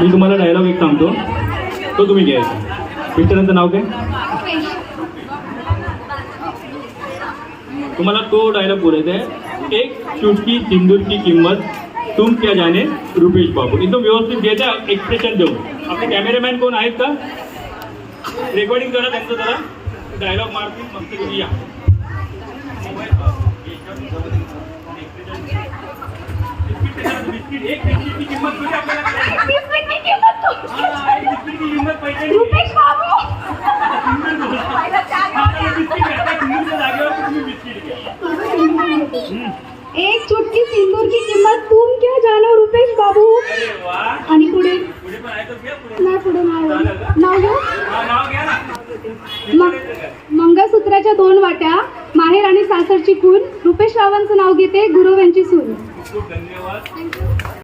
मी तुम्हाला डायलॉग एक सांगतो. तो तुम्ही घ्यायचा पिक्चरांचं नाव काय? तुम्हाला तो डायलॉग बोलायचा आहे. एक चुटकी सिंदूर की किंमत तुम क्या जाने, रुपेश बाबू. एकदम व्यवस्थित घ्यायचा एक्सप्रेशन देऊन. आपले कॅमेरामॅन कोण आहेत का? रेकॉर्डिंग करा त्यांचं जरा. डायलॉग मारतील, मस्त या. बिस्किट एक बिस्किटची किंमत किती आपल्याला? बिस्किटची बिस्किटची रुपेश बाबू. एक चुटकी सिंदूर की किंमत तुम क्या जानो रुपेश बाबू. आणि पुढे पुढे. नाही नाव नाव मंगळसूत्राच्या दोन वाट्या माहेर आणि सासरची खून. रुपेश रावांचं नाव घेते गुरव यांची सून. खूप धन्यवाद.